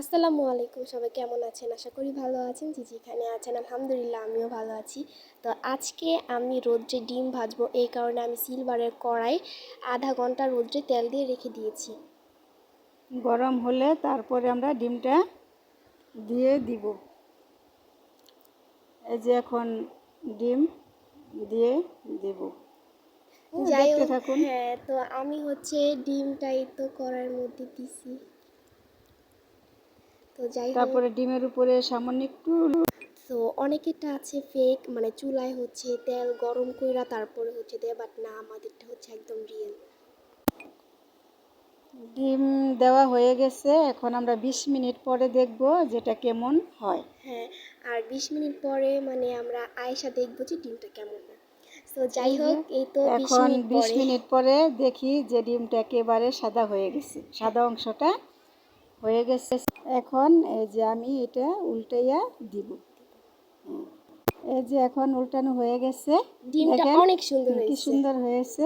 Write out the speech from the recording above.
আসসালামু আলাইকুম সবাই কেমন আছেন? আশা করি ভালো আছেন জি যেখানে আছেন। আলহামদুলিল্লাহ আমিও ভালো আছি। তো আজকে আমি রোদ্রে ডিম ভাজবো এই কারণে আমি সিলভারের কড়াই আধা ঘণ্টা রোদ্রে তেল দিয়ে রেখে দিয়েছি। গরম হলে তারপরে আমরা ডিমটা দিয়ে দিব। এই যে এখন ডিম দিয়ে দিব। যাই হোক হ্যাঁ তো আমি হচ্ছে ডিমটাই তো কড়াইয়ের মধ্যে দিছি। তো যাই তারপরে ডিমের উপরে সামান্য একটু তো অনেকেরটা আছে ফেক মানে চুলায় হচ্ছে তেল গরম কইরা তারপরে হচ্ছে দেয় বাট না আমাদেরটা হচ্ছে একদম রিয়েল ডিম দেওয়া হয়ে গেছে এখন আমরা বিশ মিনিট পরে দেখব যেটা কেমন হয়। হ্যাঁ আর বিশ মিনিট পরে মানে আমরা আয়েশা দেখব যে ডিমটা কেমন হয়। তো যাই হোক এই তো এখন মিনিট বিশ পরে। মিনিট পরে দেখি যে ডিমটা একেবারে সাদা হয়ে গেছে সাদা অংশটা হয়ে গেছে। এখন এই যে আমি এটা উল্টাইয়া দিব। এই যে এখন উল্টানো হয়ে গেছে। ডিমটা অনেক সুন্দর কি সুন্দর হয়েছে।